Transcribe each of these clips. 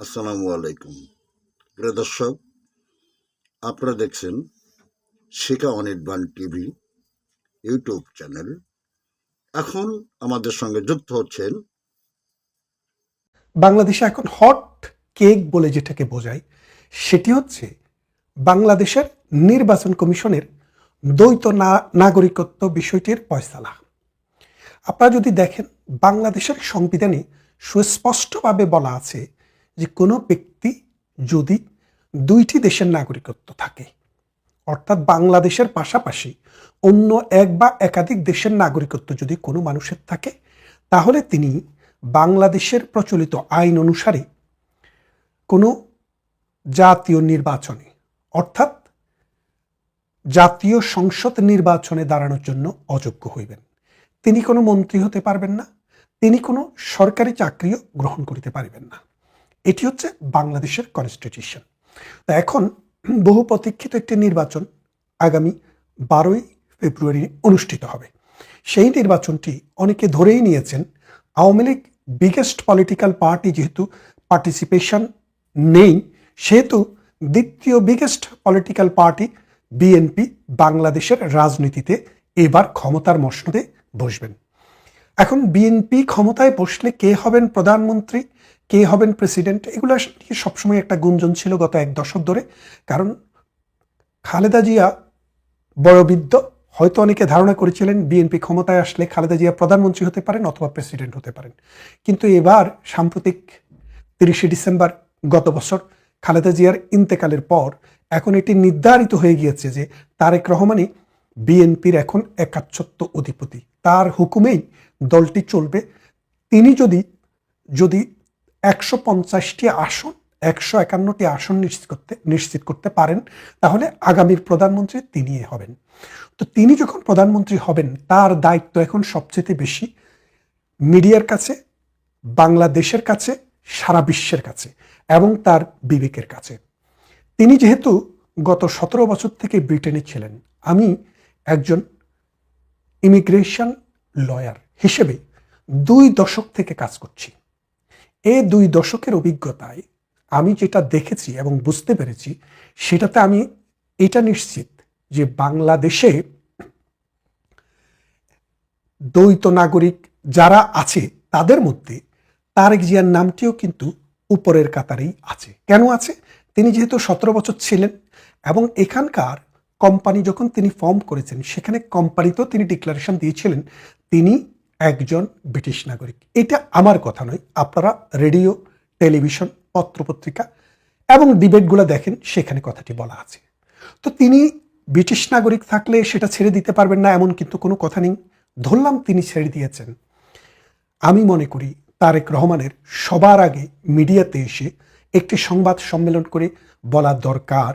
আসসালামু আলাইকুম। প্রিয় দর্শক, আপনারা দেখছেন Shikha Anirban TV YouTube channel. এখন আমাদের সঙ্গে যুক্ত হচ্ছেন বাংলাদেশে এখন হট কেক বলে যেটাকে বোঝায়, সেটি হচ্ছে বাংলাদেশের নির্বাচন কমিশনের দ্বৈত নাগরিকত্ব বিষয়টির ফয়সালা। আপনারা যদি দেখেন, বাংলাদেশের সংবিধানে সুস্পষ্টভাবে বলা আছে যে কোনো ব্যক্তি যদি দুইটি দেশের নাগরিকত্ব থাকে, অর্থাৎ বাংলাদেশের পাশাপাশি অন্য এক বা একাধিক দেশের নাগরিকত্ব যদি কোনো মানুষের থাকে, তাহলে তিনি বাংলাদেশের প্রচলিত আইন অনুসারে কোনো জাতীয় নির্বাচনে, অর্থাৎ জাতীয় সংসদ নির্বাচনে দাঁড়ানোর জন্য অযোগ্য হইবেন। তিনি কোনো মন্ত্রী হতে পারবেন না, তিনি কোনো সরকারি চাকরিও গ্রহণ করিতে পারিবেন না। এটি হচ্ছে বাংলাদেশের কনস্টিটিউশন তো এখন বহু প্রতীক্ষিত একটি নির্বাচন আগামী বারোই ফেব্রুয়ারি অনুষ্ঠিত হবে। সেই নির্বাচনটি অনেকে ধরেই নিয়েছেন, Awami League biggest political party যেহেতু পার্টিসিপেশন নেই, সেহেতু দ্বিতীয় বিগেস্ট পলিটিক্যাল পার্টি বিএনপি বাংলাদেশের রাজনীতিতে এবার ক্ষমতার মসনদে বসবেন। এখন বিএনপি ক্ষমতায় বসলে কে হবেন প্রধানমন্ত্রী, কে হবেন প্রেসিডেন্ট, এগুলো সবসময় একটা গুঞ্জন ছিল গত এক দশক ধরে। কারণ খালেদা জিয়া বড়বিদ্য হয়তো অনেকে ধারণা করেছিলেন বিএনপি ক্ষমতায় আসলে খালেদা জিয়া প্রধানমন্ত্রী হতে পারেন অথবা প্রেসিডেন্ট হতে পারেন। কিন্তু এবার সাম্প্রতিক তিরিশে ডিসেম্বর গত বছর খালেদা জিয়ার ইন্তেকালের পর এখন এটি নির্ধারিত হয়ে গিয়েছে যে তারেক রহমানই বিএনপির এখন একাচ্ছত্ব অধিপতি। তার হুকুমেই দলটি চলবে। তিনি যদি যদি একশো পঞ্চাশটি আসন, একশো একান্নটি আসন নিশ্চিত করতে নিশ্চিত করতে পারেন, তাহলে আগামীর প্রধানমন্ত্রী তিনি হবেন। তো তিনি যখন প্রধানমন্ত্রী হবেন, তার দায়িত্ব এখন সবচেয়ে বেশি মিডিয়ার কাছে, বাংলাদেশের কাছে, সারা বিশ্বের কাছে এবং তার বিবেকের কাছে। তিনি যেহেতু গত সতেরো বছর থেকে ব্রিটেনে ছিলেন, আমি একজন ইমিগ্রেশন লয়ার। হিসেবে দুই দশক থেকে কাজ করছি। এ দুই দশকের অভিজ্ঞতায় আমি যেটা দেখেছি এবং বুঝতে পেরেছি, সেটাতে আমি এটা নিশ্চিত যে বাংলাদেশে দ্বৈত নাগরিক যারা আছে তাদের মধ্যে তারেক জিয়ার নামটিও কিন্তু উপরের কাতারেই আছে। কেন আছে? তিনি যেহেতু সতেরো বছর ছিলেন এবং এখানকার কোম্পানি যখন তিনি ফর্ম করেছেন, সেখানে কোম্পানিতেও তিনি ডিক্লারেশন দিয়েছিলেন, তিনি একজন ব্রিটিশ নাগরিক। এটা আমার কথা নয়, আপনারা রেডিও, টেলিভিশন, পত্রপত্রিকা এবং ডিবেটগুলো দেখেন, সেখানে কথাটি বলা আছে। তো তিনি ব্রিটিশ নাগরিক থাকলে সেটা ছেড়ে দিতে পারবেন না, এমন কিন্তু কোনো কথা নেই। ধরলাম তিনি ছেড়ে দিয়েছেন। আমি মনে করি তারেক রহমানের সবার আগে মিডিয়াতে এসে একটি সংবাদ সম্মেলন করে বলা দরকার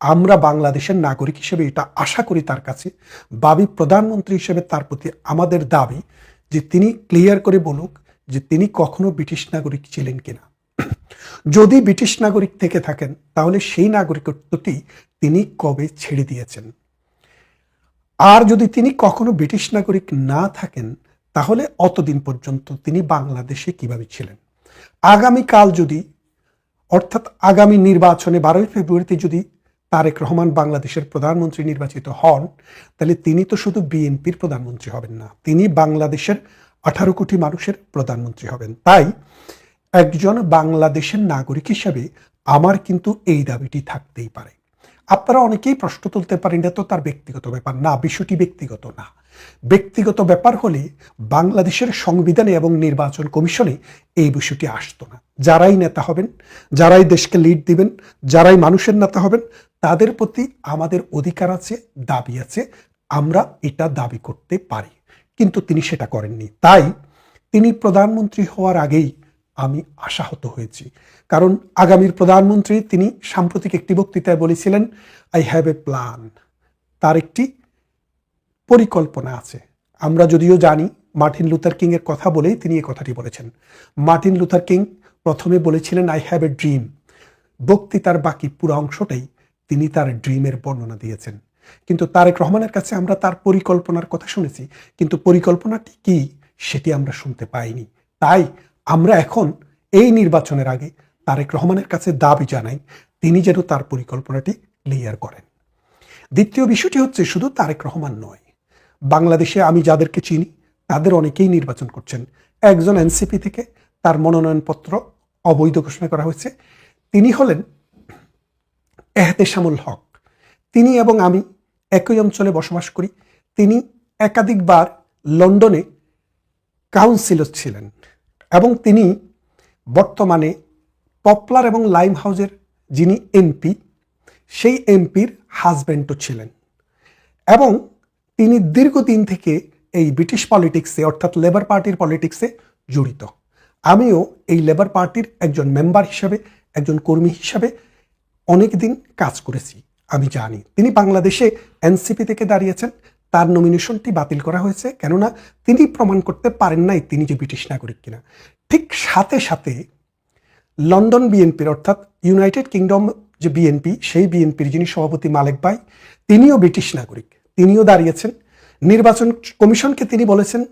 আমরা বাংলাদেশের নাগরিক হিসেবে এটা আশা করি তার কাছে। বাবি প্রধানমন্ত্রী হিসেবে তার প্রতি আমাদের দাবি যে তিনি ক্লিয়ার করে বলুক যে তিনি কখনো ব্রিটিশ নাগরিক ছিলেন কিনা। যদি ব্রিটিশ নাগরিক থেকে থাকেন, তাহলে সেই নাগরিকত্বটি তিনি কবে ছেড়ে দিয়েছেন? আর যদি তিনি কখনো ব্রিটিশ নাগরিক না থাকেন, তাহলে অতদিন পর্যন্ত তিনি বাংলাদেশে কীভাবে ছিলেন? আগামীকাল যদি, অর্থাৎ আগামী নির্বাচনে বারোই ফেব্রুয়ারিতে যদি তারেক রহমান বাংলাদেশের প্রধানমন্ত্রী নির্বাচিত হন, তাহলে তিনি তো শুধু বিএনপির প্রধানমন্ত্রী হবেন না, তিনি বাংলাদেশের আঠারো কোটি মানুষের প্রধানমন্ত্রী হবেন। তাই একজন বাংলাদেশের নাগরিক হিসাবে আমার কিন্তু এই দাবিটি থাকতেই পারে। আপনারা অনেকেই প্রশ্ন তুলতে পারেন, এটা তো তার ব্যক্তিগত ব্যাপার না, বিষয়টি ব্যক্তিগত না। ব্যক্তিগত ব্যাপার হলে বাংলাদেশের সংবিধানে এবং নির্বাচন কমিশনে এই বিষয়টি আসতো না। যারাই নেতা হবেন, যারাই দেশকে লিড দিবেন, যারাই মানুষের নেতা হবেন, তাদের প্রতি আমাদের অধিকার আছে, দাবি আছে, আমরা এটা দাবি করতে পারি। কিন্তু তিনি সেটা করেননি। তাই তিনি প্রধানমন্ত্রী হওয়ার আগেই আমি আশাহত হয়েছি। কারণ আগামীর প্রধানমন্ত্রী তিনি সাম্প্রতিক একটি বক্তৃতায় বলেছিলেন আই হ্যাভ এ প্ল্যান তার একটি পরিকল্পনা আছে। আমরা যদিও জানি মার্টিন লুথার কিং এর কথা বলেই তিনি এই কথাটি বলেছেন। মার্টিন লুথার কিং প্রথমে বলেছিলেন আই হ্যাভ এ ড্রিম বক্তৃতার বাকি পুরো অংশটাই তিনি তার ড্রিমের বর্ণনা দিয়েছেন। কিন্তু তারেক রহমানের কাছে আমরা তার পরিকল্পনার কথা শুনেছি, কিন্তু পরিকল্পনাটি কি সেটি আমরা শুনতে পাইনি। তাই আমরা এখন এই নির্বাচনের আগে তারেক রহমানের কাছে দাবি জানাই, তিনি যেন তার পরিকল্পনাটি ক্লিয়ার করেন। দ্বিতীয় বিষয়টি হচ্ছে, শুধু তারেক রহমান নয় বাংলাদেশে আমি যাদেরকে চিনি, তাদের অনেকেই নির্বাচন করছেন। একজন এনসিপি থেকে তার মনোনয়নপত্র অবৈধ ঘোষণা করা হয়েছে। তিনি হলেন এহতেশামুল হক। তিনি এবং আমি একই অঞ্চলে বসবাস করি। তিনি একাধিকবার লন্ডনে কাউন্সিলর ছিলেন এবং তিনি বর্তমানে পপলার এবং লাইম হাউজের যিনি এমপি, সেই এমপির হাজব্যান্ডও ছিলেন। এবং তিনি দীর্ঘদিন থেকে এই ব্রিটিশ পলিটিক্সে অর্থাৎ লেবার পার্টির পলিটিক্সে জড়িত। আমিও এই লেবার পার্টির একজন মেম্বার হিসাবে, একজন কর্মী হিসাবে অনেক দিন কাজ করেছি, আমি জানি। তিনি বাংলাদেশে এনসিপি থেকে দাঁড়িয়েছেন, তার নমিনেশনটি বাতিল করা হয়েছে, কেননা তিনি প্রমাণ করতে পারেন নাই তিনি যে ব্রিটিশ নাগরিক কিনা। ঠিক সাথে সাথে লন্ডন বিএনপির অর্থাৎ ইউনাইটেড কিংডম যে বিএনপি সেই বিএনপির যিনি সভাপতি মালেক ভাই, তিনিও ব্রিটিশ নাগরিক। তিনিও দাঁড়িয়েছেন। নির্বাচন কমিশনকে তিনি বলেছেন,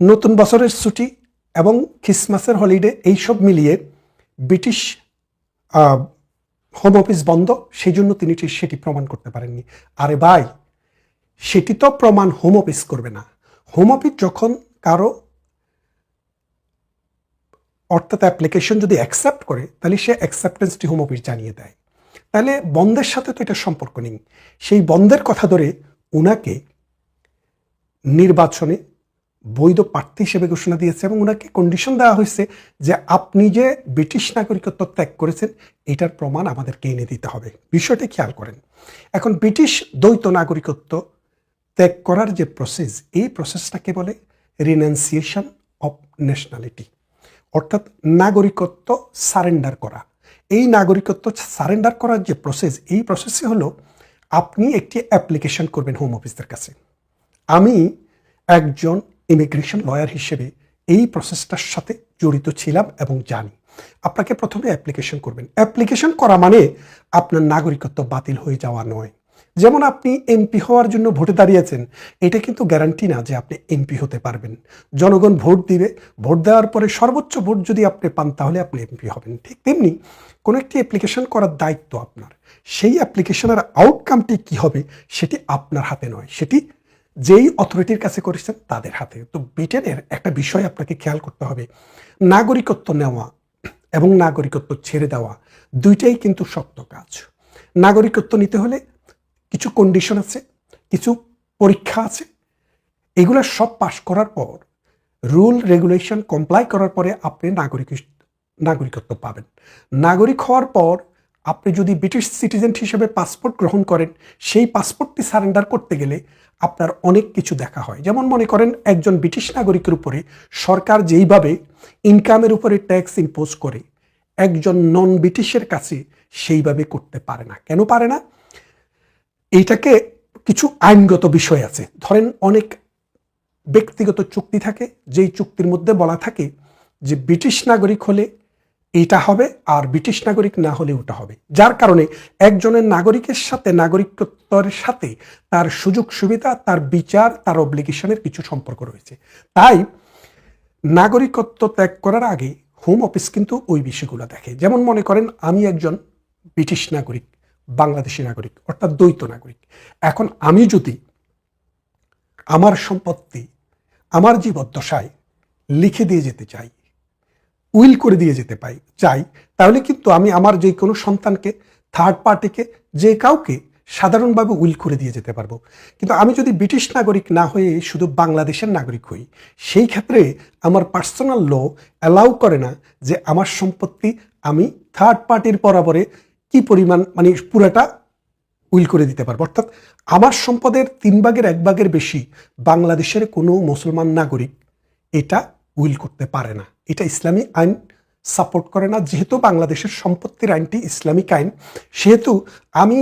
নতুন বছরের ছুটি এবং খ্রিসমাসের হলিডে এইসব মিলিয়ে ব্রিটিশ হোম অফিস বন্ধ সেই জন্য তিনি সেটি প্রমাণ করতে পারেননি। আরে ভাই, সেটি তো প্রমাণ হোম অফিস করবে না। হোম অফিস যখন কারও অর্থাৎ অ্যাপ্লিকেশন যদি অ্যাকসেপ্ট করে, তাহলে সে অ্যাকসেপ্টেন্সটি হোম অফিস জানিয়ে দেয়। তাহলে বন্ধের সাথে তো এটা সম্পর্ক নেই। সেই বন্ধের কথা ধরে ওনাকে নির্বাচনে বৈধ প্রার্থী হিসেবে ঘোষণা দিয়েছে এবং ওনাকে কন্ডিশন দেওয়া হয়েছে যে আপনি যে ব্রিটিশ নাগরিকত্ব ত্যাগ করেছেন, এটার প্রমাণ আমাদেরকে এনে দিতে হবে। বিষয়টি খেয়াল করেন। এখন ব্রিটিশ দ্বৈত নাগরিকত্ব ত্যাগ করার যে প্রসেস এই প্রসেসটাকে বলে রিনান্সিয়েশন অফ ন্যাশনালিটি অর্থাৎ নাগরিকত্ব সারেন্ডার করা। এই নাগরিকত্ব সারেন্ডার করার যে প্রসেস এই প্রসেসে হলো আপনি একটি অ্যাপ্লিকেশন করবেন হোম অফিসের কাছে। আমি একজন ইমিগ্রেশন লয়ার হিসেবে এই প্রসেসটার সাথে জড়িত ছিলাম এবং জানি। আপনাকে প্রথমে অ্যাপ্লিকেশন করবেন। অ্যাপ্লিকেশন করা মানে আপনার নাগরিকত্ব বাতিল হয়ে যাওয়া নয়। যেমন আপনি এমপি হওয়ার জন্য ভোটে দাঁড়িয়েছেন, এটা কিন্তু গ্যারান্টি না যে আপনি এমপি হতে পারবেন। জনগণ ভোট দিবে, ভোট দেওয়ার পরে সর্বোচ্চ ভোট যদি আপনি পান, তাহলে আপনি এমপি হবেন। ঠিক তেমনি কোনো একটি অ্যাপ্লিকেশন করার দায়িত্ব আপনার। সেই অ্যাপ্লিকেশনের আউটকামটি কি হবে সেটি আপনার হাতে নয়। সেটি যেই অথরিটির কাছে করেছেন তাদের হাতে। তো ব্রিটেনের একটা বিষয় আপনাকে খেয়াল করতে হবে। নাগরিকত্ব নেওয়া এবং নাগরিকত্ব ছেড়ে দেওয়া দুইটাই কিন্তু শক্ত কাজ। নাগরিকত্ব নিতে হলে কিছু কন্ডিশন আছে, কিছু পরীক্ষা আছে। এগুলো সব পাশ করার পর রুল রেগুলেশন কমপ্লাই করার পরে আপনি নাগরিক নাগরিকত্ব পাবেন। নাগরিক হওয়ার পর আপনি যদি ব্রিটিশ সিটিজেন হিসেবে পাসপোর্ট গ্রহণ করেন, সেই পাসপোর্টটি সারেন্ডার করতে গেলে আপনার অনেক কিছু দেখা হয়। যেমন মনে করেন, একজন ব্রিটিশ নাগরিকের উপরে সরকার যেইভাবে ইনকামের উপরে ট্যাক্স ইম্পোজ করে, একজন নন ব্রিটিশের কাছে সেইভাবে করতে পারে না। কেন পারে না? এইটাকে কিছু আইনগত বিষয় আছে। ধরেন, অনেক ব্যক্তিগত চুক্তি থাকে, যেই চুক্তির মধ্যে বলা থাকে যে ব্রিটিশ নাগরিক হলে এটা হবে আর ব্রিটিশ নাগরিক না হলে ওটা হবে। যার কারণে একজনের নাগরিকের সাথে নাগরিকত্বের সাথে তার সুযোগ সুবিধা, তার বিচার, তার অব্লিগেশনের কিছু সম্পর্ক রয়েছে। তাই নাগরিকত্ব ত্যাগ করার আগে হোম অফিস কিন্তু ওই বিষয়গুলো দেখে। যেমন মনে করেন, আমি একজন ব্রিটিশ নাগরিক, বাংলাদেশি নাগরিক, অর্থাৎ দ্বৈত নাগরিক। এখন আমি যদি আমার সম্পত্তি, আমার জীবদ্দশায় লিখে দিয়ে যেতে চাই উইল করে দিয়ে যেতে পাই, চাই। তাহলে কিন্তু আমি আমার যে কোনো সন্তানকে থার্ড পার্টিকে যে কাউকে সাধারণভাবে উইল করে দিয়ে যেতে পারব। কিন্তু আমি যদি ব্রিটিশ নাগরিক না হয়ে শুধু বাংলাদেশের নাগরিক হই, সেই ক্ষেত্রে আমার পার্সোনাল ল অ্যালাউ করে না যে আমার সম্পত্তি আমি থার্ড পার্টির বরাবরে কি পরিমাণ মানে পুরাটা উইল করে দিতে পারব। অর্থাৎ আমার সম্পদের তিন ভাগের এক ভাগের বেশি বাংলাদেশের কোনো মুসলমান নাগরিক এটা উইল করতে পারে না। এটা ইসলামী আইন সাপোর্ট করে না, যেহেতু বাংলাদেশের সম্পত্তির আইনটি ইসলামিক আইন, সেহেতু আমি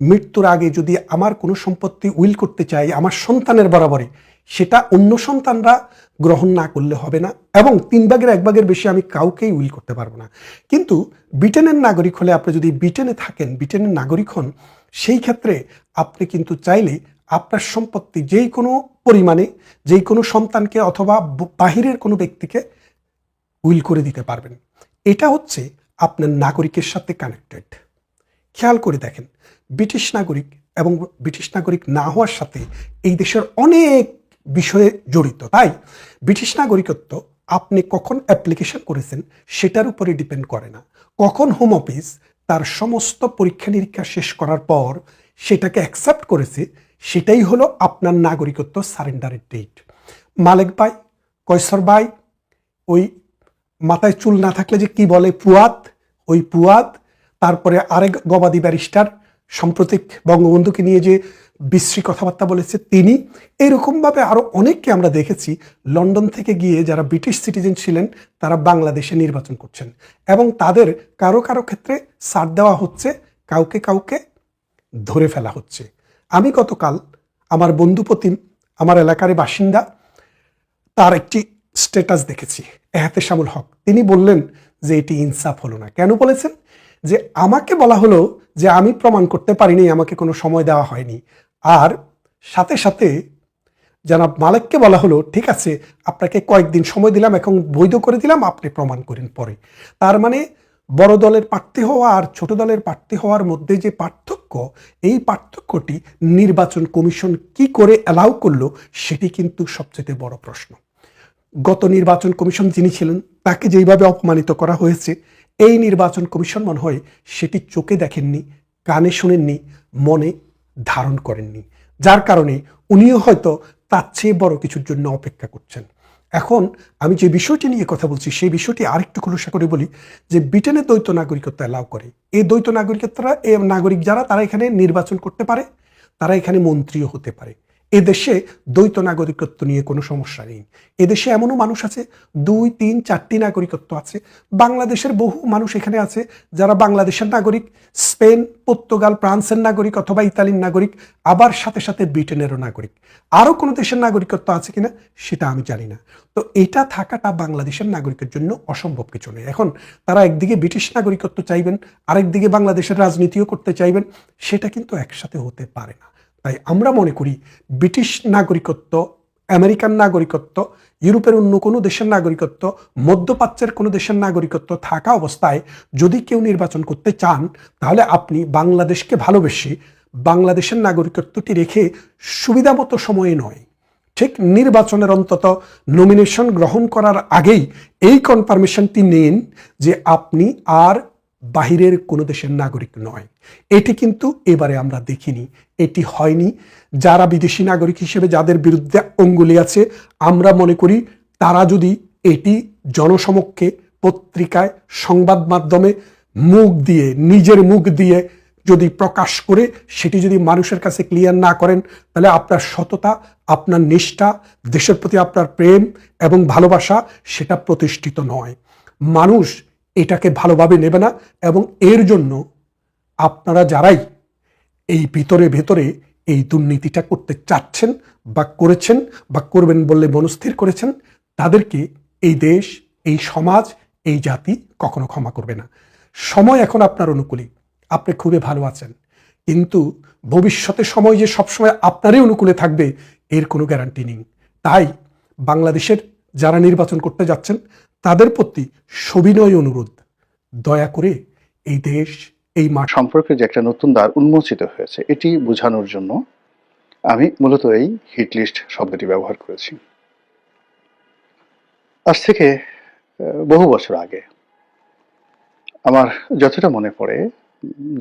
মৃত্যুর আগে যদি আমার কোনো সম্পত্তি উইল করতে চাই, আমার সন্তানের বরাবরই, সেটা অন্য সন্তানরা গ্রহণ না করলে হবে না এবং তিন ভাগের এক ভাগের বেশি আমি কাউকেই উইল করতে পারব না। কিন্তু ব্রিটেনের নাগরিক হলে আপনি যদি ব্রিটেনে থাকেন, ব্রিটেনের নাগরিক হন, সেই ক্ষেত্রে আপনি কিন্তু চাইলে আপনার সম্পত্তি যেই কোনো পরিমাণে, যেই কোনো সন্তানকে অথবা বাহিরের কোনো ব্যক্তিকে উইল করে দিতে পারবেন। এটা হচ্ছে আপনার নাগরিকের সাথে কানেক্টেড খেয়াল করে দেখেন, ব্রিটিশ নাগরিক এবং ব্রিটিশ নাগরিক না হওয়ার সাথে এই দেশের অনেক বিষয়ে জড়িত। তাই ব্রিটিশ নাগরিকত্ব আপনি কখন অ্যাপ্লিকেশন করেছেন সেটার উপরে ডিপেন্ড করে না। কখন হোম অফিস তার সমস্ত পরীক্ষা নিরীক্ষা শেষ করার পর সেটাকে অ্যাকসেপ্ট করেছে, সেটাই হলো আপনার নাগরিকত্ব সারেন্ডারের ডেট মালেক ভাই, কৈশোর ভাই, ওই মাথায় চুল না থাকলে যে কি বলে পুয়াত? ওই পুয়াত। তারপরে আরেক গবাদি ব্যারিস্টার, সাম্প্রতিক বঙ্গবন্ধুকে নিয়ে যে বিশ্রী কথাবার্তা বলেছে তিনি। এইরকমভাবে আরও অনেককে আমরা দেখেছি লন্ডন থেকে গিয়ে যারা ব্রিটিশ সিটিজেন ছিলেন, তারা বাংলাদেশে নির্বাচন করছেন। এবং তাদের কারও কারও ক্ষেত্রে সার দেওয়া হচ্ছে, কাউকে কাউকে ধরে ফেলা হচ্ছে। আমি গতকাল আমার বন্ধু প্রতিম, আমার এলাকার বাসিন্দা, তার একটি স্ট্যাটাস দেখেছি এহতেশামুল হক। তিনি বললেন যে এটি ইনসাফ হলো না। কেন বলেছেন? যে আমাকে বলা হলো যে আমি প্রমাণ করতে পারিনি, আমাকে কোনো সময় দেওয়া হয়নি। আর সাথে সাথে জানাব মালিককে বলা হলো, ঠিক আছে, আপনাকে কয়েকদিন সময় দিলাম, এখন বৈধ করে দিলাম, আপনি প্রমাণ করেন পরে। তার মানে বড় দলের প্রার্থী হওয়া আর ছোট দলের প্রার্থী হওয়ার মধ্যে যে পার্থক্য, এই পার্থক্যটি নির্বাচন কমিশন কি করে অ্যালাউ করল, সেটি কিন্তু সবচেয়ে বড় প্রশ্ন। গত নির্বাচন কমিশন যিনি ছিলেন, তাকে যেইভাবে অপমানিত করা হয়েছে, এই নির্বাচন কমিশন মনে হয় সেটি চোখে দেখেননি, কানে শোনেননি, মনে ধারণ করেননি। যার কারণে উনিও হয়তো তার চেয়ে বড় কিছুর জন্য অপেক্ষা করছেন। এখন আমি যে বিষয়টি নিয়ে কথা বলছি, সেই বিষয়টি আরেকটু খুলসা করে বলি যে ব্রিটেনে দ্বৈত নাগরিকত্ব অ্যালাউ করে। এই দ্বৈত নাগরিকত্বরা, এ নাগরিক যারা, তারা এখানে নির্বাচন করতে পারে, তারা এখানে মন্ত্রীও হতে পারে। এদেশে দ্বৈত নাগরিকত্ব নিয়ে কোনো সমস্যা নেই। এদেশে এমনও মানুষ আছে, দুই, তিন, চারটি নাগরিকত্ব আছে। বাংলাদেশের বহু মানুষ এখানে আছে যারা বাংলাদেশের নাগরিক, স্পেন, পর্তুগাল, ফ্রান্সের নাগরিক অথবা ইতালির নাগরিক, আবার সাথে সাথে ব্রিটেনেরও নাগরিক। আরও কোনো দেশের নাগরিকত্ব আছে কিনা সেটা আমি জানি না। তো এটা থাকাটা বাংলাদেশের নাগরিকের জন্য অসম্ভব কিছু নেই এখন তারা একদিকে ব্রিটিশ নাগরিকত্ব চাইবেন, আরেকদিকে বাংলাদেশের রাজনীতিও করতে চাইবেন, সেটা কিন্তু একসাথে হতে পারে না। তাই আমরা মনে করি ব্রিটিশ নাগরিকত্ব, আমেরিকান নাগরিকত্ব, ইউরোপের অন্য কোনো দেশের নাগরিকত্ব, মধ্যপ্রাচ্যের কোনো দেশের নাগরিকত্ব থাকা অবস্থায় যদি কেউ নির্বাচন করতে চান, তাহলে আপনি বাংলাদেশকে ভালোবেসে বাংলাদেশের নাগরিকত্বটি রেখে সুবিধামতো সময়ে নয়। ঠিক নির্বাচনের অন্তত নমিনেশন গ্রহণ করার আগেই এই কনফার্মেশনটি নিন যে আপনি আর বাহিরের কোনো দেশের নাগরিক নয়। এটি কিন্তু এবারে আমরা দেখিনি। এটি হয়নি। যারা বিদেশি নাগরিক হিসেবে যাদের বিরুদ্ধে অঙ্গুলি আছে, আমরা মনে করি তারা যদি এটি জনসমক্ষে পত্রিকায়, সংবাদ মাধ্যমে মুখ দিয়ে, নিজের মুখ দিয়ে যদি প্রকাশ করে, সেটি যদি মানুষের কাছে ক্লিয়ার না করেন, তাহলে আপনার সততা, আপনার নিষ্ঠা, দেশের প্রতি আপনার প্রেম এবং ভালোবাসা, সেটা প্রতিষ্ঠিত নয়। মানুষ এটাকে ভালোভাবে নেবে না এবং এর জন্য আপনারা যারাই এই ভিতরে ভেতরে এই দুর্নীতিটা করতে চাচ্ছেন বা করেছেন বা করবেন বললে মনস্থির করেছেন, তাদেরকে এই দেশ, এই সমাজ, এই জাতি কখনো ক্ষমা করবে না। সময় এখন আপনার অনুকূলে, আপনি খুবই ভালো আছেন। কিন্তু ভবিষ্যতে সময় যে সবসময় আপনারই অনুকূলে থাকবে, এর কোনো গ্যারান্টি নেই। তাই বাংলাদেশের যারা নির্বাচন করতে যাচ্ছেন, তাদের প্রতি সবিনয় অনুরোধ। দয়া করে এই দেশ এই মাঠ সম্পর্কে যে একটা নতুন দ্বার উন্মোচিত হয়েছে, এটি বোঝানোর জন্য আমি মূলত এই হিট লিস্ট শব্দটি ব্যবহার করেছি। আজ থেকে বহু বছর আগে আমার যতটা মনে পড়ে,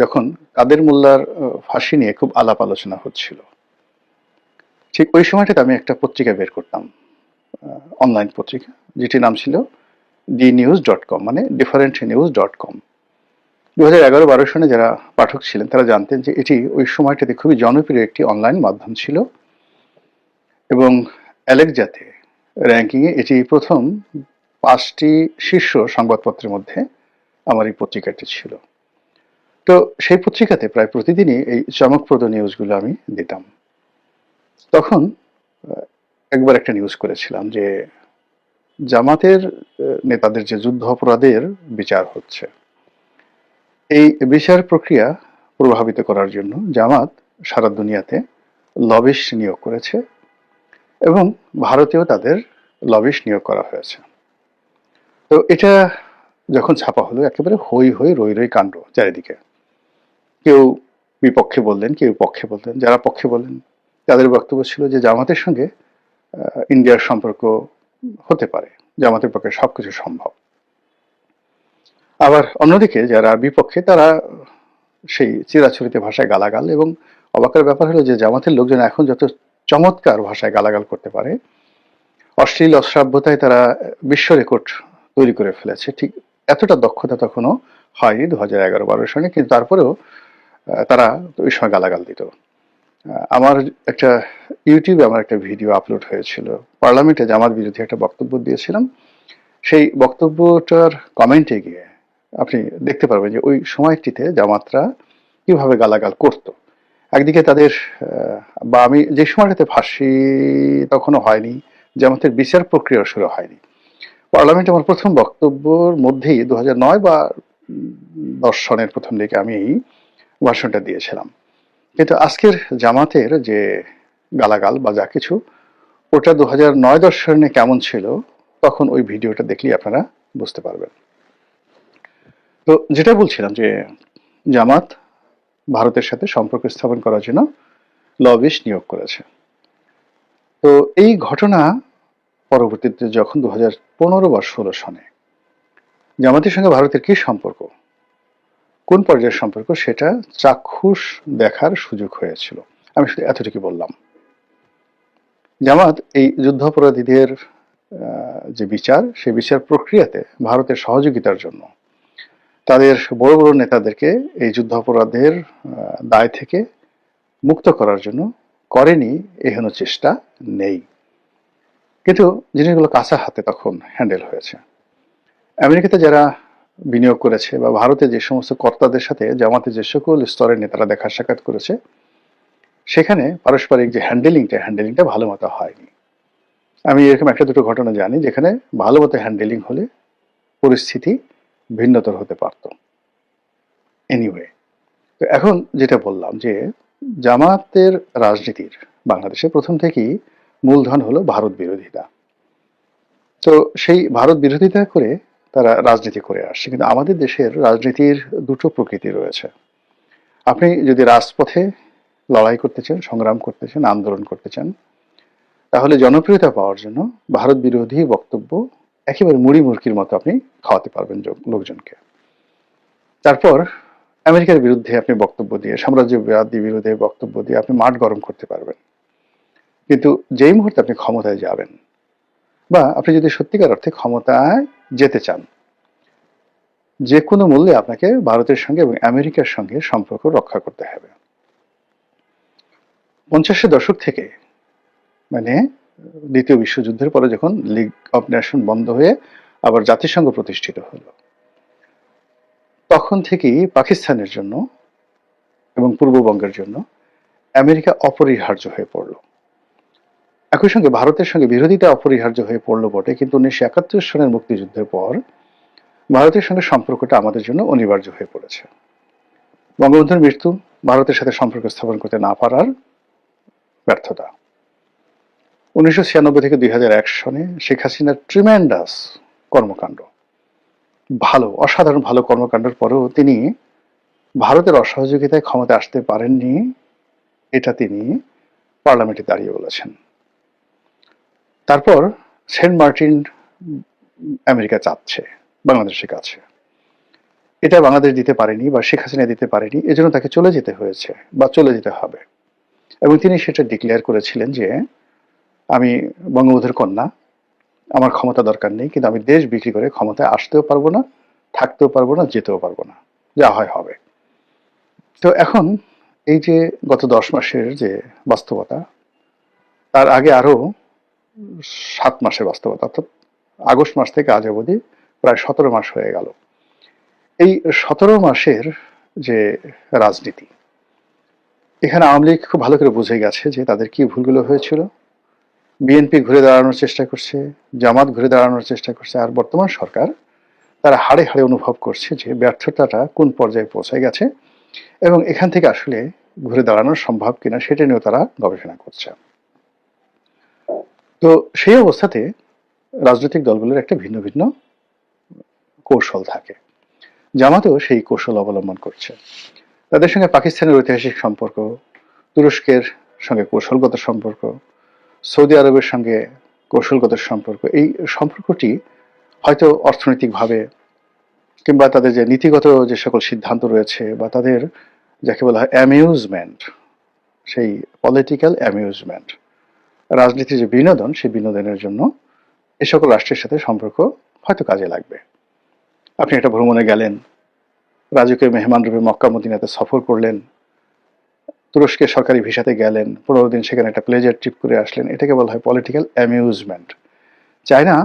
যখন কাদের মোল্লার ফাঁসি নিয়ে খুব আলাপ আলোচনা হচ্ছিল, ঠিক ওই সময়টাতে আমি একটা পত্রিকা বের করতাম অনলাইন পত্রিকা, যেটির নাম ছিল ডি নিউজ ডট কম মানে ডিফারেন্ট নিউজ ডট কম দু হাজার এগারো বারো সনে যারা পাঠক ছিলেন, তারা জানতেন যে এটি ওই সময়টাতে খুবই জনপ্রিয় একটি অনলাইন মাধ্যম ছিল এবং অ্যালেকজাতে র্যাঙ্কিংয়ে এটি প্রথম পাঁচটি শীর্ষ সংবাদপত্রের মধ্যে আমার এই পত্রিকাটি ছিল। তো সেই পত্রিকাতে প্রায় প্রতিদিনই এই চমকপ্রদ নিউজগুলো আমি দিতাম। তখন একবার একটা নিউজ করেছিলাম যে জামাতের নেতাদের যে যুদ্ধ অপরাধের বিচার হচ্ছে এই বিচার প্রক্রিয়া প্রভাবিত করার জন্য জামাত সারা দুনিয়াতে লবিশ নিয়োগ করেছে এবং ভারতেও তাদের লবিশ নিয়োগ করা হয়েছে। তো এটা যখন ছাপা হলো, একেবারে হই হই রই রই কাণ্ড চারিদিকে। কেউ বিপক্ষে বললেন, কেউ পক্ষে বললেন, যারা পক্ষে বললেন, তাদের বক্তব্য ছিল যে জামাতের সঙ্গে ইন্ডিয়ার সম্পর্ক হতে পারে। জামাতের পক্ষে সবকিছু সম্ভব। আবার অন্যদিকে যারা বিপক্ষে, তারা সেই চিরাচরিত ভাষায় গালাগাল এবং অবাকের ব্যাপার হলো যে জামাতের লোকজন এখন যত চমৎকার ভাষায় গালাগাল করতে পারে, অশ্লীল, অশ্রাব্যতায় তারা বিশ্ব রেকর্ড তৈরি করে ফেলেছে। ঠিক এতটা দক্ষতা তখনও হয়নি দু হাজার এগারো বারোর সঙ্গে কিন্তু তারপরেও তারা ওই সময় গালাগাল দিত। আমার একটা ইউটিউবে আমার একটা ভিডিও আপলোড হয়েছিল। পার্লামেন্টে জামাত বিরোধী একটা বক্তব্য দিয়েছিলাম। সেই বক্তব্যটার কমেন্টে গিয়ে আপনি দেখতে পারবেন যে ওই সময়টিতে জামাতরা কীভাবে গালাগাল করতো। একদিকে তাদের বা আমি যে সময়টাতে ফাঁসি তখনও হয়নি, জামাতের বিচার প্রক্রিয়া শুরু হয়নি। পার্লামেন্টে আমার প্রথম বক্তব্যর মধ্যেই দু নয় বা দশ সনের প্রথম দিকে আমি ভাষণটা দিয়েছিলাম। কিন্তু আজকের জামাতের যে গালাগাল বা যা কিছু, ওটা দু হাজার নয় দশ সনে কেমন ছিল, তখন ওই ভিডিওটা দেখলেই আপনারা বুঝতে পারবেন। তো যেটা বলছিলাম যে জামাত ভারতের সাথে সম্পর্ক স্থাপন করার জন্য লবিস নিয়োগ করেছে। তো এই ঘটনা পরবর্তীতে যখন দু হাজার পনেরো বা ষোলো সনে জামাতের সঙ্গে ভারতের কি সম্পর্ক, কোন পর্যায়ের সম্পর্ক, সেটা চাক্ষুষ দেখার সুযোগ হয়েছিল। আমি শুধু এতটুকু বললাম। জামাত এই যুদ্ধাপরাধীদের যে বিচার সেই বিচার প্রক্রিয়াতে ভারতের সহযোগিতার জন্য তাদের বড় বড় নেতাদেরকে এই যুদ্ধাপরাধের দায় থেকে মুক্ত করার জন্য করেনি এহেন চেষ্টা নেই। কিন্তু জিনিসগুলো কাঁচা হাতে তখন হ্যান্ডেল হয়েছে। আমেরিকাতে যারা বিনিয়োগ করেছে বা ভারতে যে সমস্ত কর্তাদের সাথে জামাতে যে সকল স্তরের নেতারা দেখা সাক্ষাৎ করেছে, সেখানে পারস্পরিক যে হ্যান্ডেলিংটা হ্যান্ডেলিংটা ভালো মতো হয়নি। আমি এরকম একটা দুটো ঘটনা জানি, যেখানে ভালো মতো হ্যান্ডেলিং হলে পরিস্থিতি ভিন্নতর হতে পারত। এনিওয়ে তো এখন যেটা বললাম যে জামাতের রাজনীতির বাংলাদেশে প্রথম থেকেই মূলধন হলো ভারত বিরোধিতা তো সেই ভারত বিরোধিতা করে তারা রাজনীতি করে আসছে, কিন্তু আমাদের দেশের রাজনীতির দুটো প্রকৃতি রয়েছে। আপনি যদি রাজপথে লড়াই করতে চান, সংগ্রাম করতে চান, আন্দোলন করতে চান, তাহলে জনপ্রিয়তা পাওয়ার জন্য ভারত বিরোধী বক্তব্য একেবারে মুড়ি মুরকির মতো আপনি খাওয়াতে পারবেন লোকজনকে। তারপর আমেরিকার বিরুদ্ধে আপনি বক্তব্য দিয়ে, সাম্রাজ্যবাদী বিরুদ্ধে বক্তব্য দিয়ে আপনি মাঠ গরম করতে পারবেন। কিন্তু যেই মুহূর্তে আপনি ক্ষমতায় যাবেন বা আপনি যদি সত্যিকার অর্থে ক্ষমতায় যেতে চান, যে কোনো মূল্যে আপনাকে ভারতের সঙ্গে এবং আমেরিকার সঙ্গে সম্পর্ক রক্ষা করতে হবে। পঞ্চাশের দশক থেকে মানে দ্বিতীয় বিশ্বযুদ্ধের পরে যখন লিগ অফ নেশন বন্ধ হয়ে আবার জাতিসংঘ প্রতিষ্ঠিত হলো। তখন থেকেই পাকিস্তানের জন্য এবং পূর্ববঙ্গের জন্য আমেরিকা অপরিহার্য হয়ে পড়ল। একই সঙ্গে ভারতের সঙ্গে বিরোধিতা অপরিহার্য হয়ে পড়ল বটে, কিন্তু উনিশশো একাত্তর সনের মুক্তিযুদ্ধের পর ভারতের সঙ্গে সম্পর্কটা আমাদের জন্য অনিবার্য হয়ে পড়েছে। বঙ্গবন্ধুর মৃত্যু ভারতের সাথে সম্পর্ক স্থাপন করতে না পারার ব্যর্থতা। উনিশশো ছিয়ানব্বই থেকে দুই হাজার এক সনে শেখ হাসিনার ট্রিমেন্ডাস কর্মকাণ্ড। ভালো, অসাধারণ ভালো কর্মকাণ্ডের পরেও তিনি ভারতের অসহযোগিতায় ক্ষমতা আসতে পারেননি, এটা তিনি পার্লামেন্টে দাঁড়িয়ে বলেছেন। তারপর সেন্ট মার্টিন আমেরিকা চাচ্ছে বাংলাদেশের কাছে। এটা বাংলাদেশ দিতে পারেনি বা শেখ হাসিনা দিতে পারেনি, এজন্য তাকে চলে যেতে হয়েছে বা চলে যেতে হবে। এবং তিনি সেটা ডিক্লেয়ার করেছিলেন যে আমি বঙ্গবন্ধুর কন্যা। আমার ক্ষমতা দরকার নেই, কিন্তু আমি দেশ বিক্রি করে ক্ষমতায় আসতেও পারব না, থাকতেও পারব না, যেতেও পারব না। যা হয় হবে। তো এখন এই যে গত দশ মাসের যে বাস্তবতা, তার আগে আরও সাত মাসের বাস্তবতা, অর্থাৎ আগস্ট মাস থেকে আজ অবধি প্রায় সতেরো মাস হয়ে গেল। এই সতেরো মাসের যে রাজনীতি, এখানে আওয়ামী লীগ খুব ভালো করে বুঝে গেছে যে তাদের কি ভুলগুলো হয়েছিল। বিএনপি ঘুরে দাঁড়ানোর চেষ্টা করছে, জামাত ঘুরে দাঁড়ানোর চেষ্টা করছে, আর বর্তমান সরকার তারা হাড়ে হাড়ে অনুভব করছে যে ব্যর্থতাটা কোন পর্যায়ে পৌঁছে গেছে এবং এখান থেকে আসলে ঘুরে দাঁড়ানো সম্ভব কিনা সেটা নিয়েও তারা গবেষণা করছে। তো সেই অবস্থাতে রাজনৈতিক দলগুলোর একটা ভিন্ন ভিন্ন কৌশল থাকে। জামাতও সেই কৌশল অবলম্বন করছে। তাদের সঙ্গে পাকিস্তানের ঐতিহাসিক সম্পর্ক, তুরস্কের সঙ্গে কৌশলগত সম্পর্ক সৌদি আরবের সঙ্গে কৌশলগত সম্পর্ক, এই সম্পর্কটি হয়তো অর্থনৈতিকভাবে কিংবা তাদের যে নীতিগত যে সকল সিদ্ধান্ত রয়েছে বা তাদের যাকে বলা হয় অ্যামিউজমেন্ট, সেই পলিটিক্যাল অ্যামিউজমেন্ট, রাজনীতির যে বিনোদন, সেই বিনোদনের জন্য এ সকল রাষ্ট্রের সাথে সম্পর্ক হয়তো কাজে লাগবে। আপনি একটা ভ্রমণে গেলেন, রাজকীয় মেহমান রূপে মক্কা মদিনাতে সফর করলেন তুরস্কের সরকারি ভিসাতে গেলেন, পনেরো দিন সেখানে একটা প্লেজার ট্রিপ করে আসলেন। এটাকে বলা হয় পলিটিক্যাল অ্যামিউজমেন্ট চায়না